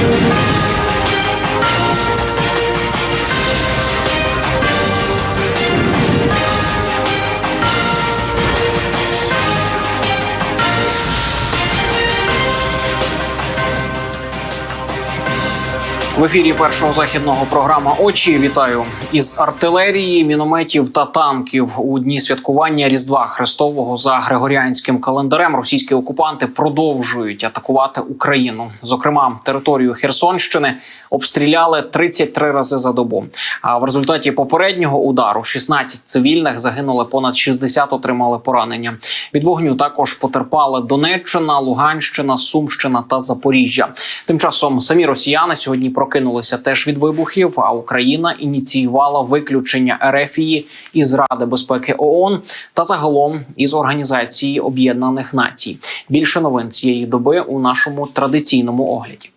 Thank you. В ефірі першого західного програма Очі вітаю із артилерії, мінометів та танків у дні святкування Різдва Христового за григоріанським календарем. Російські окупанти продовжують атакувати Україну. Зокрема, територію Херсонщини обстріляли 33 рази за добу. А в результаті попереднього удару 16 цивільних загинули, понад 60 отримали поранення. Від вогню також потерпали Донеччина, Луганщина, Сумщина та Запоріжжя. Тим часом самі росіяни сьогодні прокинулися теж від вибухів. А Україна ініціювала виключення Ерефії із Ради безпеки ООН та загалом із Організації Об'єднаних Націй. Більше новин цієї доби у нашому традиційному огляді.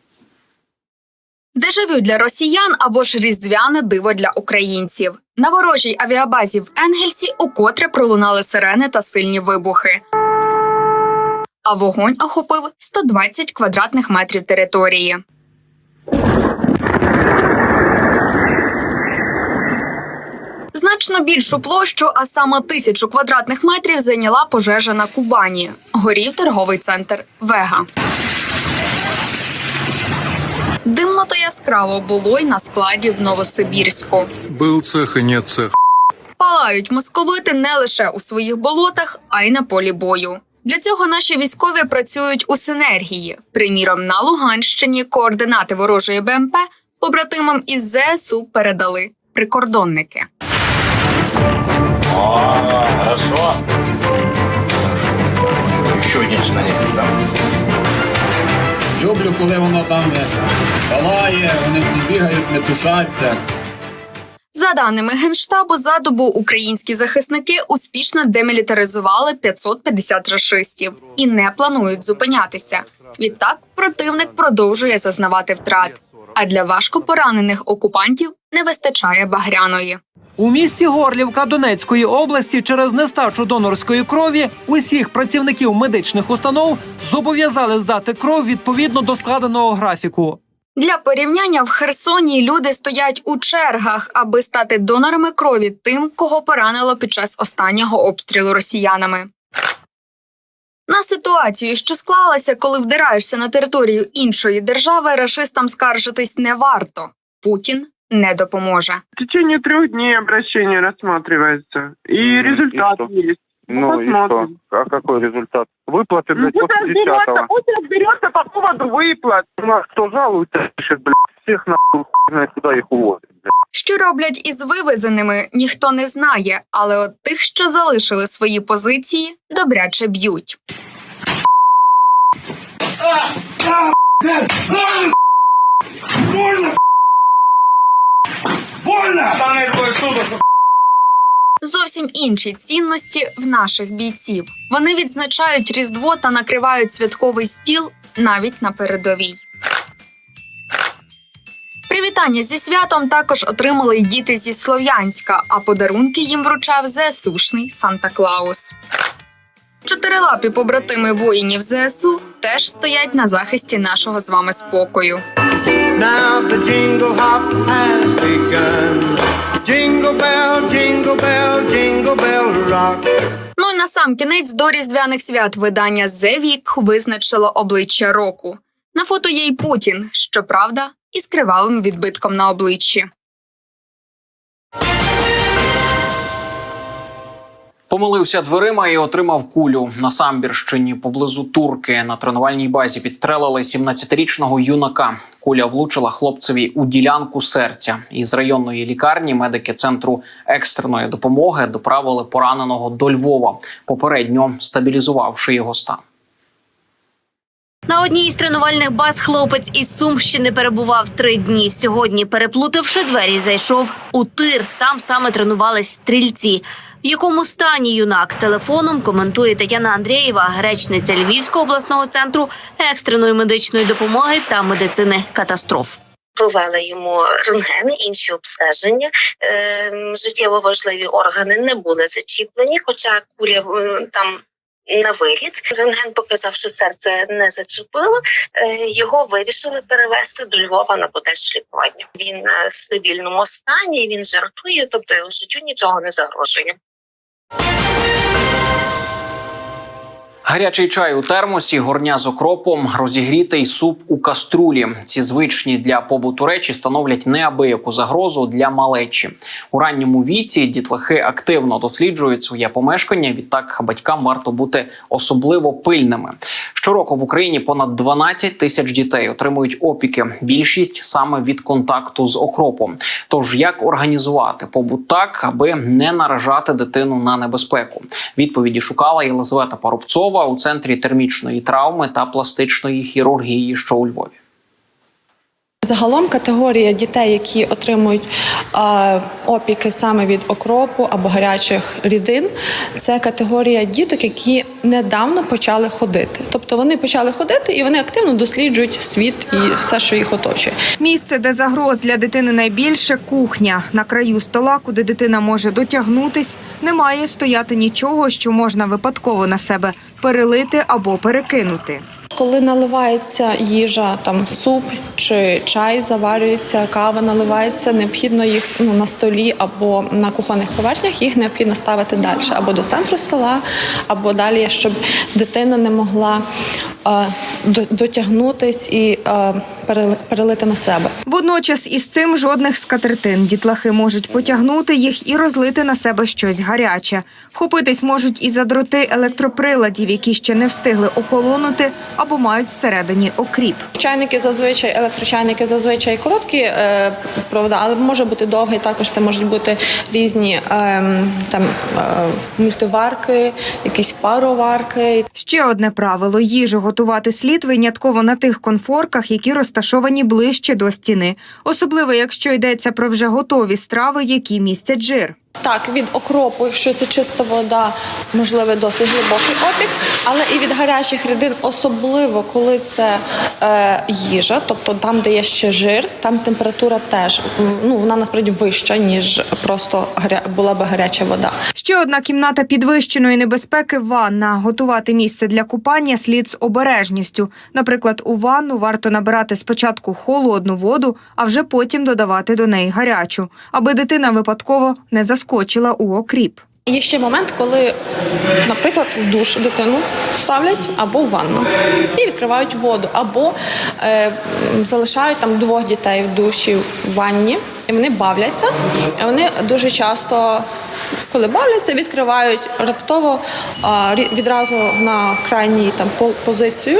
Дежавю для росіян або ж різдвяне диво для українців. На ворожій авіабазі в Енгельсі укотре пролунали сирени та сильні вибухи. А вогонь охопив 120 квадратних метрів території. Значно більшу площу, а саме тисячу квадратних метрів, зайняла пожежа на Кубані. Горів торговий центр Вега. Димно та яскраво було й на складі в Новосибірську. Был цех и нет цеха. Палають московити не лише у своїх болотах, а й на полі бою. Для цього наші військові працюють у синергії. Приміром, на Луганщині координати ворожої БМП побратимам із ЗСУ передали прикордонники. Хорошо. Еще один снаряд. да. Люблю, коли воно там е, палає, вони всі бігають, не тушаться. За даними Генштабу, за добу українські захисники успішно демілітаризували 550 рашистів і не планують зупинятися. Відтак противник продовжує зазнавати втрат. А для важко поранених окупантів не вистачає багряної. У місті Горлівка Донецької області через нестачу донорської крові усіх працівників медичних установ зобов'язали здати кров відповідно до складеного графіку. Для порівняння в Херсоні люди стоять у чергах, аби стати донорами крові тим, кого поранило під час останнього обстрілу росіянами. На ситуацію, що склалася, коли вдираєшся на територію іншої держави, рашистам скаржитись не варто. Путін не допоможе. В течение трех дней обращение рассматривается. И результат что? есть. Ну и что? посмотрим. А какой результат? Выплаты, Ну, блядь, пусть после разберется, десятого. пусть разберется по поводу выплат. У нас кто жалуется, пишет, блядь, всех нахуй, хуй знает, куда их увозят, блядь. Що роблять із вивезеними, ніхто не знає, але от тих, що залишили свої позиції, добряче б'ють. Зовсім інші цінності в наших бійців. Вони відзначають Різдво та накривають святковий стіл навіть на передовій. Привітання зі святом також отримали й діти зі Слов'янська, а подарунки їм вручав ЗСУшний Санта Клаус. Чотирилапі побратими воїнів ЗСУ теж стоять на захисті нашого з вами спокою. Now the jingle hop has begun. Jingle bell, jingle bell, jingle bell rock. Ну і на сам кінець до різдвяних свят видання The Week визначило обличчя року. На фото є й Путін, щоправда, із кривавим відбитком на обличчі. Помилився дверима і отримав кулю на самбірщині поблизу турки. На тренувальній базі підстрелили 17-річного юнака. Куля влучила хлопцеві у ділянку серця. Із районної лікарні медики центру екстреної допомоги доправили пораненого до Львова, попередньо стабілізувавши його стан. На одній із тренувальних баз хлопець із Сумщини перебував три дні. Сьогодні, переплутавши двері, зайшов у тир. Там саме тренувались стрільці. В якому стані юнак телефоном коментує Тетяна Андрієва, речниця Львівського обласного центру екстреної медичної допомоги та медицини катастроф. Провели йому рентгени, інші обстеження. Е, життєво важливі органи не були зачіплені, хоча куля там на виліт. Рентген показав, що серце не зачепило. Е, Його вирішили перевести до Львова на подальше лікування. Він е, в стабільному стані, він жартує, тобто його життю нічого не загрожує. Música Гарячий чай у термосі, горня з окропом, розігрітий суп у каструлі. Ці звичні для побуту речі становлять неабияку загрозу для малечі. У ранньому віці дітлахи активно досліджують своє помешкання. Відтак батькам варто бути особливо пильними. Щороку в Україні понад 12 тисяч дітей отримують опіки. Більшість саме від контакту з окропом. Тож як організувати побут так, аби не наражати дитину на небезпеку? Відповіді шукала Єлизавета Парубцова у центрі термічної травми та пластичної хірургії, що у Львові. Загалом категорія дітей, які отримують е, опіки саме від окропу або гарячих рідин, це категорія діток, які недавно почали ходити. Тобто вони почали ходити і вони активно досліджують світ і все, що їх оточує. Місце, де загроз для дитини найбільше кухня. На краю стола, куди дитина може дотягнутись, не має стояти нічого, що можна випадково на себе перелити або перекинути. Коли наливається їжа, там суп чи чай заварюється, кава наливається, необхідно їх ну, на столі або на кухонних поверхнях їх необхідно ставити далі, або до центру стола, або далі, щоб дитина не могла е, дотягнутись і е, перелити на себе. Водночас із цим жодних скатертин. Дітлахи можуть потягнути їх і розлити на себе щось гаряче. Вхопитись можуть і за дроти електроприладів, які ще не встигли охолонути або мають всередині окріп. Чайники зазвичай, електрочайники зазвичай короткі е, провода, але може бути довгий. Також це можуть бути різні ем, там е, мультиварки, якісь пароварки. Ще одне правило: їжу готувати слід винятково на тих конфорках, які розташовані ближче до стіни, особливо якщо йдеться про вже готові страви, які містять жир. Так, від окропу, якщо це чиста вода, можливо, досить глибокий опік, але і від гарячих рідин, особливо коли це е, їжа, тобто там, де є ще жир, там температура теж ну вона насправді вища, ніж просто гаря... була би гаряча вода. Ще одна кімната підвищеної небезпеки ванна. Готувати місце для купання слід з обережністю. Наприклад, у ванну варто набирати спочатку холодну воду, а вже потім додавати до неї гарячу, аби дитина випадково не заскочила у окріп. Є ще момент, коли, наприклад, в душ дитину ставлять або в ванну і відкривають воду, або е, залишають там двох дітей в душі в ванні, і вони бавляться. Вони дуже часто, коли бавляться, відкривають раптово відразу на крайній там позицію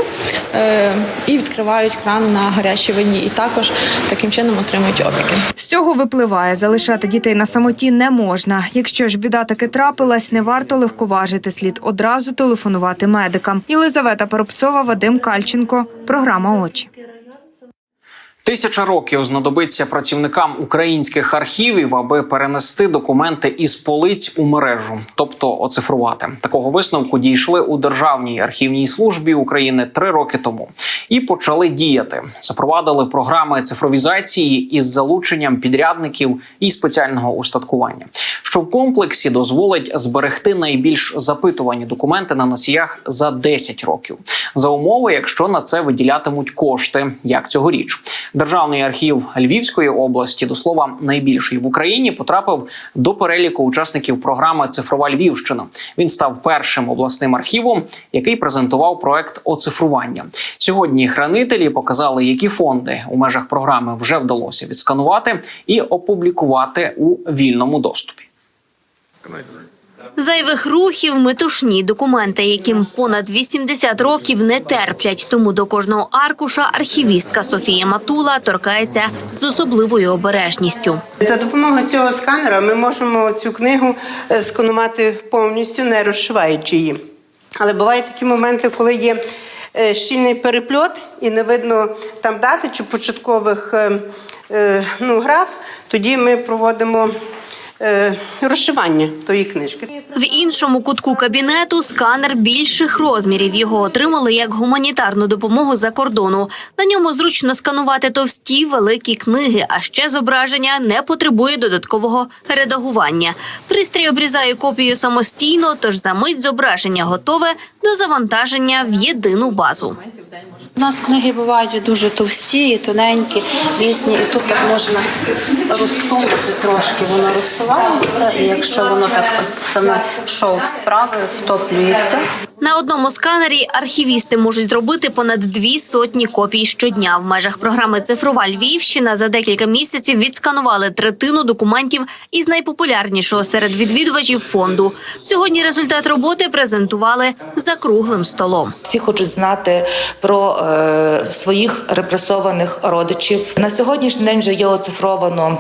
е, і відкривають кран на гарячій воді. І також таким чином отримують опіки. З цього випливає, залишати дітей на самоті не можна. Якщо ж біда таки трапилась, не варто легковажити. Слід одразу телефонувати медикам. Єлизавета Поробцова, Вадим Кальченко. Програма очі. Тисяча років знадобиться працівникам українських архівів, аби перенести документи із полиць у мережу, тобто оцифрувати. Такого висновку дійшли у Державній архівній службі України три роки тому і почали діяти. Запровадили програми цифровізації із залученням підрядників і спеціального устаткування, що в комплексі дозволить зберегти найбільш запитувані документи на носіях за 10 років, за умови, якщо на це виділятимуть кошти, як цьогоріч. Державний архів Львівської області, до слова, найбільший в Україні, потрапив до переліку учасників програми Цифрова Львівщина. Він став першим обласним архівом, який презентував проект оцифрування. Сьогодні хранителі показали, які фонди у межах програми вже вдалося відсканувати і опублікувати у вільному доступі. Зайвих рухів, метушні документи, яким понад 80 років не терплять. Тому до кожного аркуша архівістка Софія Матула торкається з особливою обережністю. За допомогою цього сканера ми можемо цю книгу е, сканувати повністю, не розшиваючи її. Але бувають такі моменти, коли є е, щільний перепльот і не видно там дати чи початкових е, ну, граф. Тоді ми проводимо розшивання тої книжки. В іншому кутку кабінету сканер більших розмірів. Його отримали як гуманітарну допомогу за кордону. На ньому зручно сканувати товсті великі книги, а ще зображення не потребує додаткового редагування. Пристрій обрізає копію самостійно, тож за мить зображення готове до завантаження в єдину базу. У нас книги бувають дуже товсті і тоненькі, різні, і тут так можна розсунути трошки, воно розсувається, і якщо воно так ось саме шов справи втоплюється. На одному сканері архівісти можуть зробити понад дві сотні копій щодня. В межах програми Цифрова Львівщина за декілька місяців відсканували третину документів із найпопулярнішого серед відвідувачів фонду. Сьогодні результат роботи презентували за круглим столом. Всі хочуть знати про е, своїх репресованих родичів. На сьогоднішній день вже є оцифровано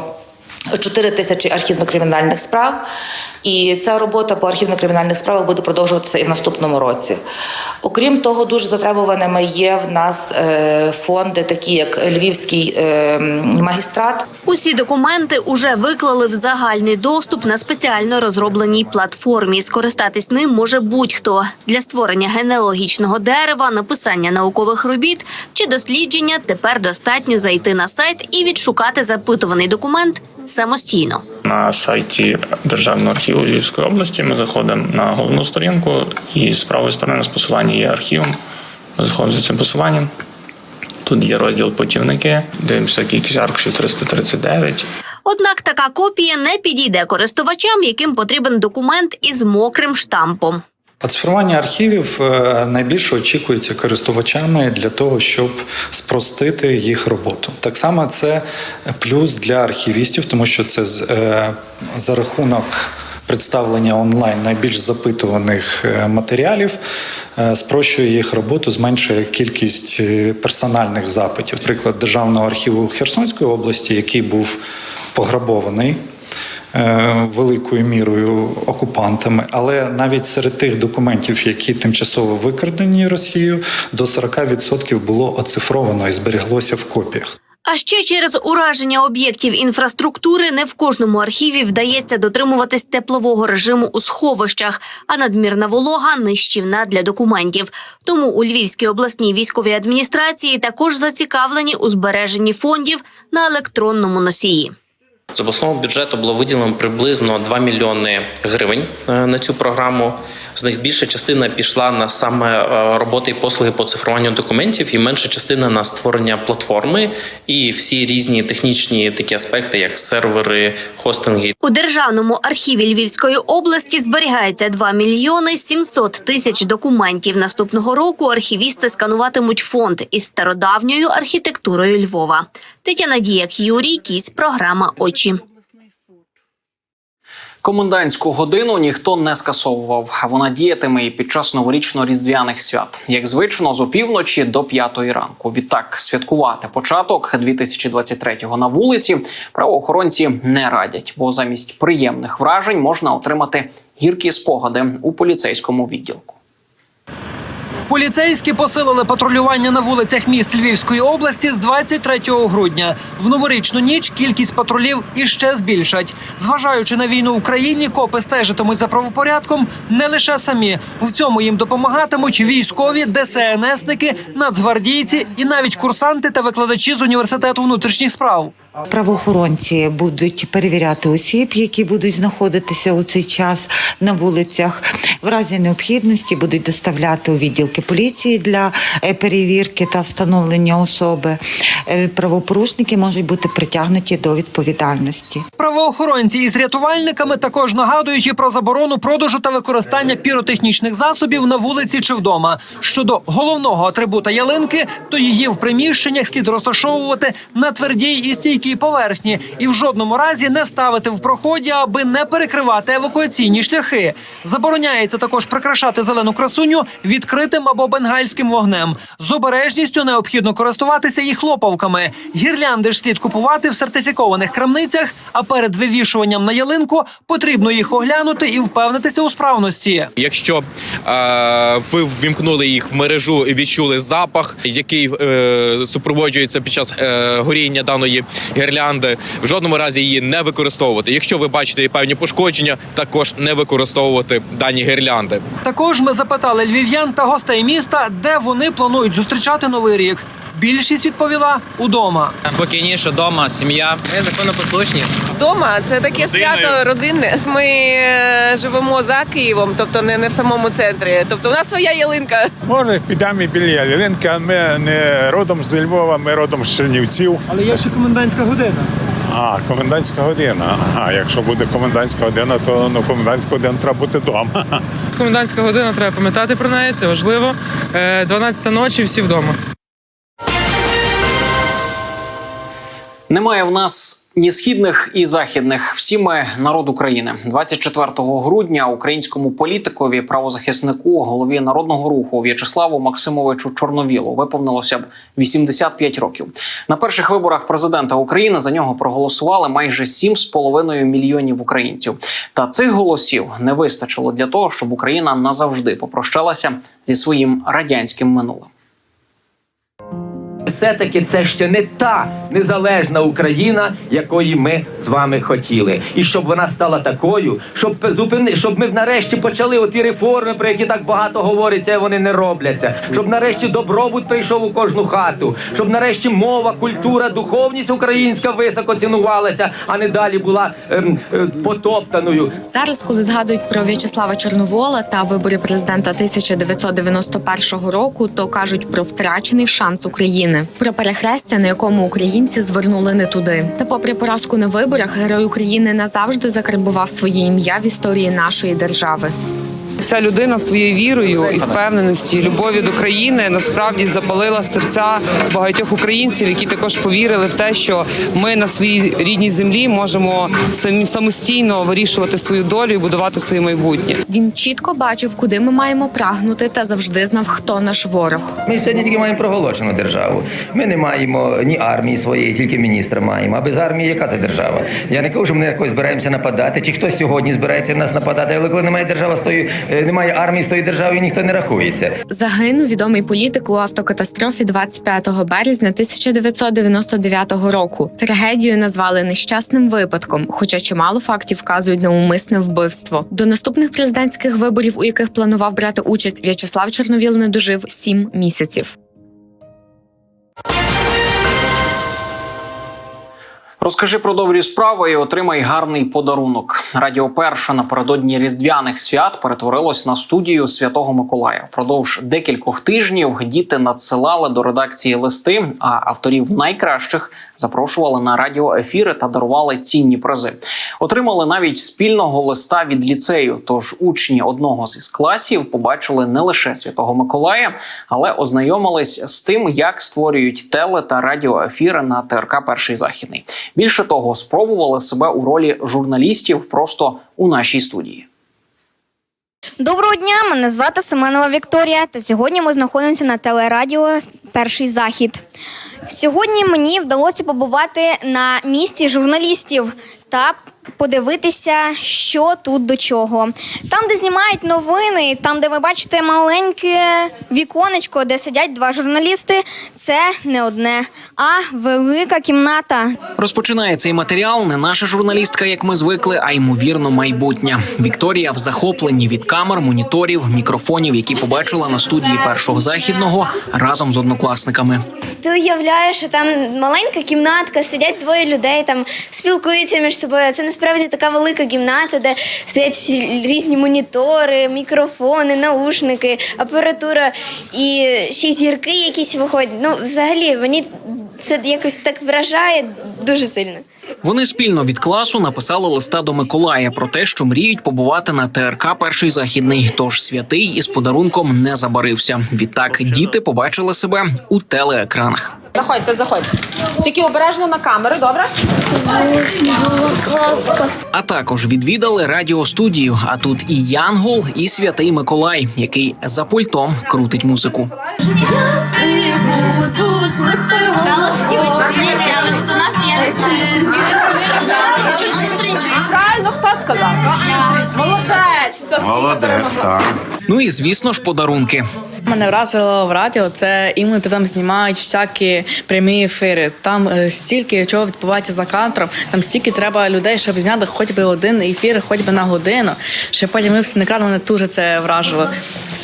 4 тисячі архівно-кримінальних справ. І ця робота по архівно-кримінальних справах буде продовжуватися і в наступному році. Окрім того, дуже затребуваними є в нас е, фонди, такі як Львівський е, магістрат. Усі документи уже виклали в загальний доступ на спеціально розробленій платформі. Скористатись ним може будь-хто для створення генеалогічного дерева, написання наукових робіт чи дослідження. Тепер достатньо зайти на сайт і відшукати запитуваний документ самостійно. На сайті Державного архіву Львівської області ми заходимо на головну сторінку, і з правої сторони з посилання є архівом. Ми заходимо за цим посиланням. Тут є розділ путівники, дивимося кількість аркушів 339. Однак така копія не підійде користувачам, яким потрібен документ із мокрим штампом. Оцифрування архівів е, найбільше очікується користувачами для того, щоб спростити їх роботу. Так само це плюс для архівістів, тому що це е, за рахунок. Представлення онлайн найбільш запитуваних е, матеріалів спрощує їх роботу, зменшує кількість персональних запитів. Приклад Державного архіву Херсонської області, який був пограбований великою мірою окупантами, але навіть серед тих документів, які тимчасово викрадені Росією, до 40% було оцифровано і зберіглося в копіях. А ще через ураження об'єктів інфраструктури не в кожному архіві вдається дотримуватись теплового режиму у сховищах, а надмірна волога нищівна для документів. Тому у Львівській обласній військовій адміністрації також зацікавлені у збереженні фондів на електронному носії. З обласного бюджету було виділено приблизно 2 мільйони гривень е, на цю програму. З них більша частина пішла на саме е, роботи і послуги по цифруванню документів, і менша частина на створення платформи і всі різні технічні такі аспекти, як сервери, хостинги. У державному архіві Львівської області зберігається 2 мільйони 700 тисяч документів. Наступного року архівісти скануватимуть фонд із стародавньою архітектурою Львова. Тетяна Діяк, Юрій Кісь, програма Очі. Комендантську годину ніхто не скасовував. Вона діятиме і під час новорічно-різдвяних свят, як звично, з опівночі до п'ятої ранку. Відтак святкувати початок 2023-го на вулиці правоохоронці не радять, бо замість приємних вражень можна отримати гіркі спогади у поліцейському відділку. Поліцейські посилили патрулювання на вулицях міст Львівської області з 23 грудня. В новорічну ніч кількість патрулів іще збільшать. Зважаючи на війну в Україні, копи стежитимуть за правопорядком не лише самі. В цьому їм допомагатимуть військові, ДСНСники, нацгвардійці і навіть курсанти та викладачі з університету внутрішніх справ. Правоохоронці будуть перевіряти осіб, які будуть знаходитися у цей час на вулицях. В разі необхідності будуть доставляти у відділки поліції для е, перевірки та встановлення особи. Е, Правопорушники можуть бути притягнуті до відповідальності. Правоохоронці із рятувальниками також нагадують і про заборону продажу та використання піротехнічних засобів на вулиці чи вдома. Щодо головного атрибута ялинки, то її в приміщеннях слід розташовувати на твердій і стійкій поверхні, і в жодному разі не ставити в проході, аби не перекривати евакуаційні шляхи. Забороняється також прикрашати зелену красуню відкритим або бенгальським вогнем. З обережністю необхідно користуватися і хлопавками. Гірлянди ж слід купувати в сертифікованих крамницях. А перед вивішуванням на ялинку потрібно їх оглянути і впевнитися у справності. Якщо е, ви ввімкнули їх в мережу і відчули запах, який е, супроводжується під час е, горіння даної гірлянди. В жодному разі її не використовувати. Якщо ви бачите певні пошкодження, також не використовувати дані гірлянди. Також ми запитали львів'ян та гостей міста, де вони планують зустрічати новий рік. Більшість відповіла удома. Спокійніше вдома, сім'я. Ми законопослушні. Дома це таке Родиною. свято родинне. Ми е, живемо за Києвом, тобто не, не в самому центрі. Тобто у нас своя ялинка. Може, підемо і біля ялинка. Ми не родом з Львова, ми родом з Чернівців. Але є ще комендантська година. А, комендантська година. Ага, якщо буде комендантська година, то ну комендантську годину треба бути вдома. Комендантська година, треба пам'ятати про неї, це важливо. Е, 12 ночі, всі вдома. Немає в нас ні східних і західних. Всі ми народ України. 24 грудня українському політикові, правозахиснику, голові народного руху В'ячеславу Максимовичу Чорновілу виповнилося б 85 років. На перших виборах президента України за нього проголосували майже 7,5 мільйонів українців. Та цих голосів не вистачило для того, щоб Україна назавжди попрощалася зі своїм радянським минулим. Все-таки це ще не та незалежна Україна, якої ми з вами хотіли. І щоб вона стала такою, щоб зупини, щоб ми нарешті почали оті реформи, про які так багато говориться, вони не робляться. Щоб нарешті добробут прийшов у кожну хату, щоб нарешті мова, культура, духовність українська високо цінувалася, а не далі була ем, е, потоптаною. Зараз, коли згадують про В'ячеслава Чорновола та вибори президента 1991 року, то кажуть про втрачений шанс України, про перехрестя, на якому українці звернули не туди. Та, попри поразку на виборах, герой України назавжди закарбував своє ім'я в історії нашої держави. Ця людина своєю вірою і впевненості, і любов'ю до країни насправді запалила серця багатьох українців, які також повірили в те, що ми на своїй рідній землі можемо самі самостійно вирішувати свою долю і будувати своє майбутнє. Він чітко бачив, куди ми маємо прагнути, та завжди знав, хто наш ворог. Ми сьогодні тільки маємо проголошену державу. Ми не маємо ні армії своєї, тільки міністра маємо. А без армії яка це держава? Я не кажу, що ми якось збираємося нападати, чи хтось сьогодні збирається нас нападати, але коли немає держави з тої, е, немає армії з тої держави, ніхто не рахується. Загинув відомий політик у автокатастрофі 25 березня 1999 року. Трагедію назвали нещасним випадком, хоча чимало фактів вказують на умисне вбивство. До наступних президентських виборів, у яких планував брати участь, В'ячеслав Чорновіл не дожив сім місяців. Розкажи про добрі справи і отримай гарний подарунок. Радіо Перша напередодні різдвяних свят перетворилось на студію Святого Миколая. Впродовж декількох тижнів діти надсилали до редакції листи, а авторів найкращих запрошували на радіоефіри та дарували цінні призи. Отримали навіть спільного листа від ліцею. Тож учні одного з класів побачили не лише Святого Миколая, але ознайомились з тим, як створюють теле та радіоефіри на ТРК Перший західний. Більше того, спробували себе у ролі журналістів просто у нашій студії. Доброго дня, мене звати Семенова Вікторія, та сьогодні ми знаходимося на телерадіо Перший захід. Сьогодні мені вдалося побувати на місці журналістів та подивитися, що тут до чого. Там, де знімають новини, там, де ви бачите маленьке віконечко, де сидять два журналісти, це не одне, а велика кімната. Розпочинає цей матеріал не наша журналістка, як ми звикли, а ймовірно, майбутня. Вікторія в захопленні від камер, моніторів, мікрофонів, які побачила на студії першого західного разом з однокласниками. Ти уявляєш, що там маленька кімнатка, сидять двоє людей, там спілкуються між собою. Це насправді така велика кімната, де стоять всі різні монітори, мікрофони, наушники, апаратура і ще й зірки якісь виходять. Ну, взагалі, мені це якось так вражає дуже сильно. Вони спільно від класу написали листа до Миколая про те, що мріють побувати на ТРК Перший західний. Тож святий із подарунком не забарився. Відтак діти побачили себе у телеекранах. Заходьте, заходьте. Тільки обережно на камери, добре? А також відвідали радіостудію. А тут і Янгол, і святий Миколай, який за пультом крутить музику. Правильно, хто сказав? Молодець! Так. Ну і звісно ж, подарунки. Мене вразило в радіо, це іменно там знімають всякі прямі ефіри. Там е, стільки чого відбувається за кадром, там стільки треба людей, щоб зняти хоч би один ефір, хоч би на годину. Щоб потім ми все на екран, мене дуже це вражило.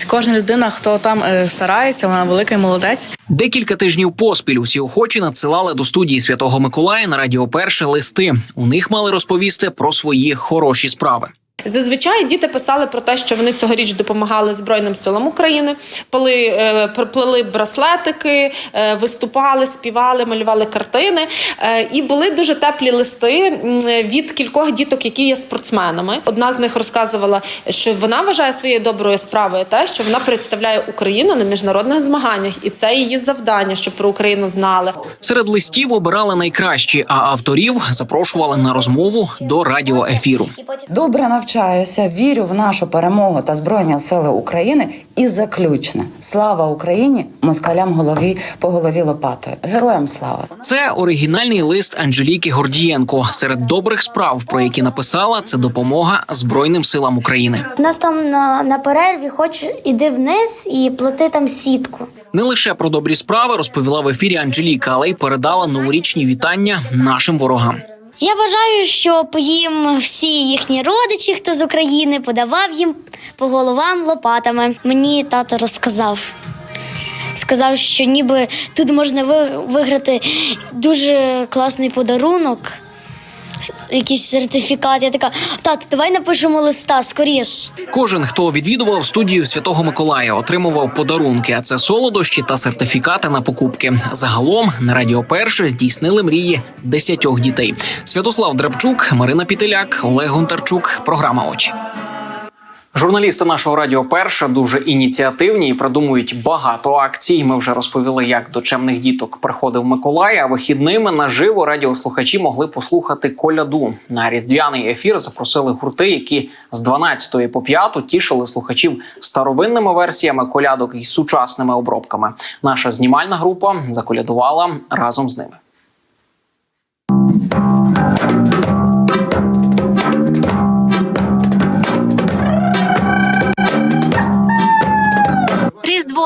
Кожна людина, хто там е, старається, вона великий молодець. Декілька тижнів поспіль усі охочі надсилали до студії Святого Миколая на радіо Перше листи. У них мали розповісти про свої хороші справи. Зазвичай діти писали про те, що вони цьогоріч допомагали Збройним силам України, плели, е, плели браслетики, е, виступали, співали, малювали картини. Е, І були дуже теплі листи від кількох діток, які є спортсменами. Одна з них розказувала, що вона вважає своєю доброю справою те, що вона представляє Україну на міжнародних змаганнях, і це її завдання, щоб про Україну знали. Серед листів обирали найкращі, а авторів запрошували на розмову до радіоефіру. Добре навчаюся, вірю в нашу перемогу та Збройні Сили України. І заключне слава Україні! Москалям голові по голові лопатою. Героям слава! Це оригінальний лист Анжеліки Гордієнко. Серед добрих справ, про які написала, це допомога Збройним силам України. Нас там на, на перерві, хоч іди вниз і плати там сітку. Не лише про добрі справи розповіла в ефірі Анжеліка, але й передала новорічні вітання нашим ворогам. Я бажаю, щоб їм всі їхні родичі, хто з України, подавав їм по головам лопатами. Мені тато розказав. Сказав, що ніби тут можна виграти дуже класний подарунок, якийсь сертифікат. Я така, тату, давай напишемо листа скоріш. Кожен, хто відвідував студію Святого Миколая, отримував подарунки, а це солодощі та сертифікати на покупки. Загалом на радіо Перше здійснили мрії десятьох дітей. Святослав Драбчук, Марина Пітеляк, Олег Гонтарчук. Програма очі. Журналісти нашого радіо Перша дуже ініціативні і продумують багато акцій. Ми вже розповіли, як до чемних діток приходив Миколай. А вихідними наживо радіослухачі могли послухати коляду. На різдвяний ефір запросили гурти, які з 12 по 5 тішили слухачів старовинними версіями колядок і сучасними обробками. Наша знімальна група заколядувала разом з ними.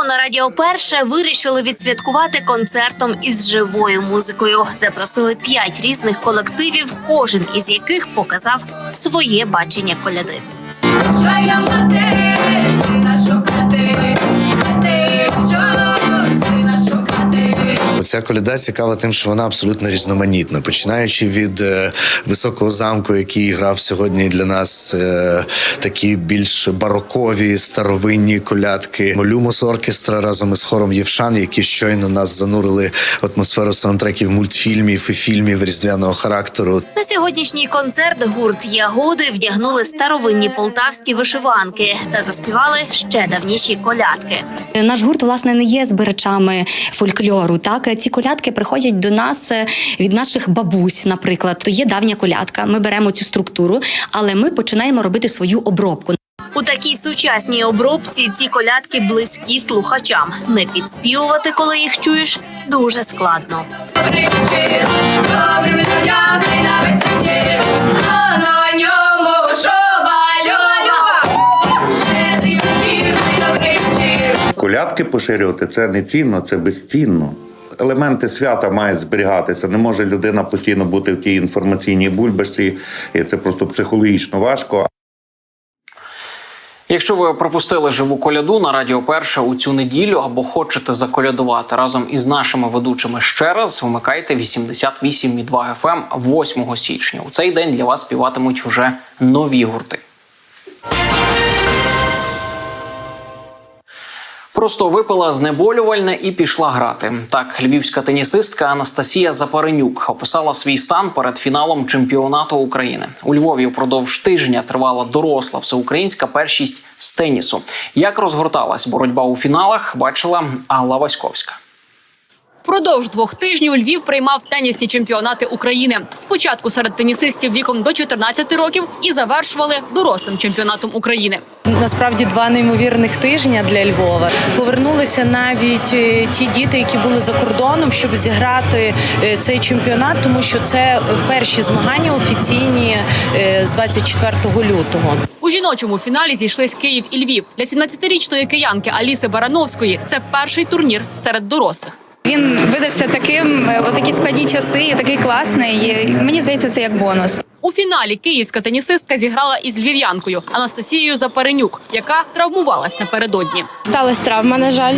На Радіо Перше вирішили відсвяткувати концертом із живою музикою. Запросили п'ять різних колективів, кожен із яких показав своє бачення коляди. Ця коляда цікава тим, що вона абсолютно різноманітна, починаючи від е, високого замку, який грав сьогодні для нас е, такі більш барокові старовинні колядки. Люмос оркестра разом із хором Євшан, які щойно нас занурили в атмосферу саундтреків мультфільмів і фільмів різдвяного характеру. На сьогоднішній концерт гурт Ягоди вдягнули старовинні полтавські вишиванки та заспівали ще давніші колядки. Наш гурт власне не є збирачами фольклору. Так ці колядки приходять до нас е, від наших бабусь, наприклад. То є давня колядка. Ми беремо цю структуру, але ми починаємо робити свою обробку. У такій сучасній обробці ці колядки близькі слухачам. Не підспівувати, коли їх чуєш, дуже складно. Колядки поширювати це не цінно, це безцінно. Елементи свята мають зберігатися. Не може людина постійно бути в тій інформаційній бульбашці, і це просто психологічно важко. Якщо ви пропустили живу коляду на Радіо Перше у цю неділю або хочете заколядувати разом із нашими ведучими ще раз, вмикайте 88,2 FM 8 січня. У цей день для вас співатимуть вже нові гурти. Просто випила знеболювальне і пішла грати. Так, львівська тенісистка Анастасія Запаренюк описала свій стан перед фіналом чемпіонату України. У Львові впродовж тижня тривала доросла всеукраїнська першість з тенісу. Як розгорталась боротьба у фіналах, бачила Алла Васьковська. Впродовж двох тижнів Львів приймав тенісні чемпіонати України. Спочатку серед тенісистів віком до 14 років і завершували дорослим чемпіонатом України. Насправді два неймовірних тижня для Львова. Повернулися навіть е, ті діти, які були за кордоном, щоб зіграти е, цей чемпіонат, тому що це перші змагання офіційні е, з 24 лютого. У жіночому фіналі зійшлись Київ і Львів. Для 17-річної киянки Аліси Барановської це перший турнір серед дорослих. Він видався таким е, у такі складні часи, і такий класний. І Мені здається, це як бонус. У фіналі київська тенісистка зіграла із львів'янкою Анастасією Запаренюк, яка травмувалась напередодні. Сталася травма, на жаль,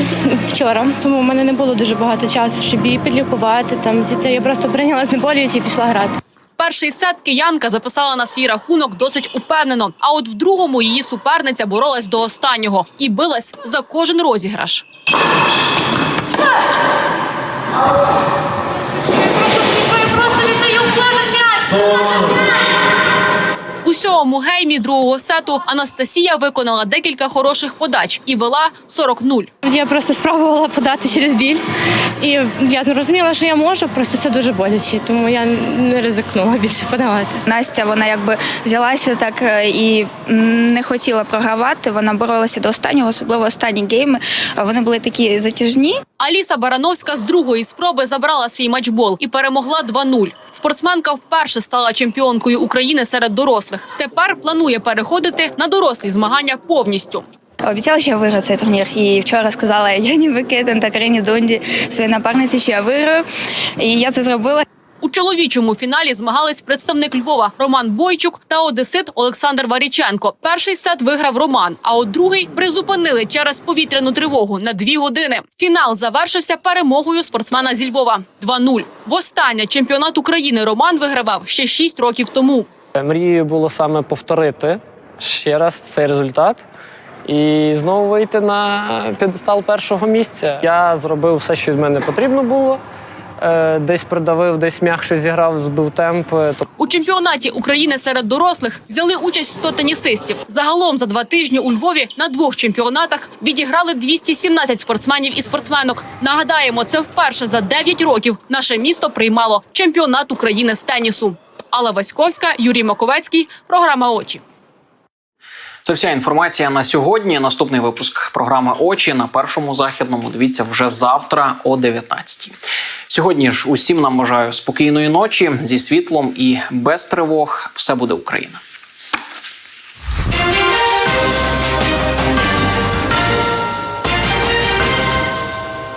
вчора, тому в мене не було дуже багато часу, щоб її підлікувати. Там це я просто прийняла знеболюючі і пішла грати. Перший сет киянка записала на свій рахунок досить упевнено. А от в другому її суперниця боролась до останнього і билась за кожен розіграш. Я Просто спішу, я просто віддаю кожен м'яч! У сьомому геймі другого сету Анастасія виконала декілька хороших подач і вела 40-0. Я просто спробувала подати через біль, і я зрозуміла, що я можу, просто це дуже боляче, тому я не ризикнула більше подавати. Настя, вона якби взялася так е, і не хотіла програвати. Вона боролася до останнього, особливо останні гейми. Вони були такі затяжні. Аліса Барановська з другої спроби забрала свій матчбол і перемогла 2-0. Спортсменка вперше стала чемпіонкою України серед дорослих. Тепер планує переходити на дорослі змагання повністю. Обіцяла, що я виграю цей турнір. І вчора сказала Яні Бекетен та Карині Донді своїй напарниці, що я виграю. І я це зробила. У чоловічому фіналі змагались представник Львова Роман Бойчук та одесит Олександр Варіченко. Перший сет виграв Роман, а от другий призупинили через повітряну тривогу на дві години. Фінал завершився перемогою спортсмена зі Львова 2-0. Востаннє чемпіонат України Роман вигравав ще 6 років тому. Мрією було саме повторити ще раз цей результат і знову вийти на п'єдестал першого місця. Я зробив все, що від мене потрібно було. Е, Десь придавив, десь м'якше зіграв, збив темп. Е, У чемпіонаті України серед дорослих взяли участь 100 тенісистів. Загалом за два тижні у Львові на двох чемпіонатах відіграли 217 спортсменів і спортсменок. Нагадаємо, це вперше за 9 років наше місто приймало чемпіонат України з тенісу. Алла Васьковська, Юрій Маковецький. Програма очі. Це вся інформація на сьогодні. Наступний випуск програми очі на першому західному. Дивіться вже завтра о 19-й. Сьогодні ж усім нам бажаю спокійної ночі зі світлом і без тривог. Все буде Україна.